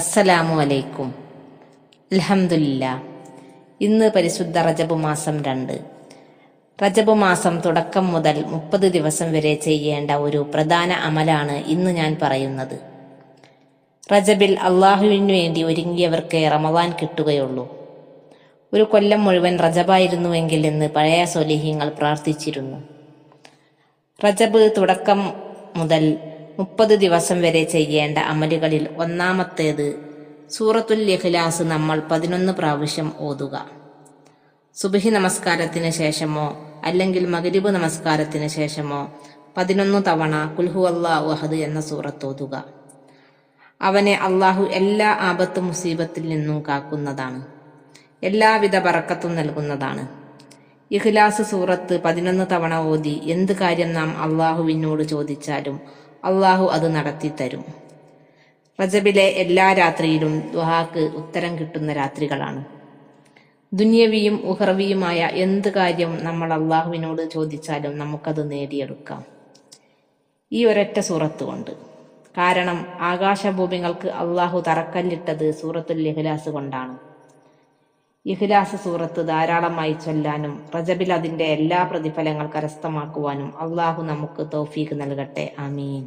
അസ്സലാമു അലൈക്കും. അലഹമില്ല ഇന്ന് പരിശുദ്ധ റജബ് മാസം രണ്ട്. റജബ് മാസം തുടക്കം മുതൽ മുപ്പത് ദിവസം വരെ ചെയ്യേണ്ട ഒരു പ്രധാന അമലാണ് ഇന്ന് ഞാൻ പറയുന്നത്. റജബിൽ അള്ളാഹുവിനു വേണ്ടി ഒരുങ്ങിയവർക്ക് റമവാൻ കിട്ടുകയുള്ളൂ. ഒരു കൊല്ലം മുഴുവൻ റജബായിരുന്നുവെങ്കിൽ എന്ന് പഴയ സ്വലിഹ്യങ്ങൾ പ്രാർത്ഥിച്ചിരുന്നു. റജബ് തുടക്കം മുതൽ മുപ്പത് ദിവസം വരെ ചെയ്യേണ്ട അമലുകളിൽ ഒന്നാമത്തേത് സൂറത്തുൽ ഇഖ്ലാസ് നമ്മൾ പതിനൊന്ന് പ്രാവശ്യം ഓതുക. സുബഹി നമസ്കാരത്തിന് ശേഷമോ അല്ലെങ്കിൽ മകരിബ് നമസ്കാരത്തിന് ശേഷമോ പതിനൊന്ന് തവണ കുൽഹു അള്ളാഹു അഹദ് എന്ന സൂറത്ത് ഓതുക. അവനെ അള്ളാഹു എല്ലാ ആപത്ത് മുസീബത്തിൽ നിന്നും കാക്കുന്നതാണ്. എല്ലാവിധ പറക്കത്തും നൽകുന്നതാണ്. ഇഖ്ലാസ് സൂറത്ത് പതിനൊന്ന് തവണ ഓതി എന്ത് കാര്യം നാം അള്ളാഹുവിനോട് ചോദിച്ചാലും അള്ളാഹു അത് നടത്തി തരും റജബിലെ എല്ലാ രാത്രിയിലും ദുഹാക്ക് ഉത്തരം കിട്ടുന്ന രാത്രികളാണ്. ദുന്യവിയും ഉഹർവിയുമായ എന്ത് കാര്യം നമ്മൾ അള്ളാഹുവിനോട് ചോദിച്ചാലും നമുക്കത് നേടിയെടുക്കാം. ഈ ഒരൊറ്റ സൂറത്ത് കൊണ്ട്. കാരണം ആകാശഭൂമികൾക്ക് അള്ളാഹു തറക്കല്ലിട്ടത് സൂറത്തുൽ ലഹ്ലാസ് കൊണ്ടാണ്. ഇഖ്ലാസ് സൂറത്ത് ധാരാളമായി ചൊല്ലാനും റജബിൽ അതിന്റെ എല്ലാ പ്രതിഫലങ്ങൾ കരസ്ഥമാക്കുവാനും അള്ളാഹു നമുക്ക് തൗഫീഖ് നൽകട്ടെ. ആമീൻ.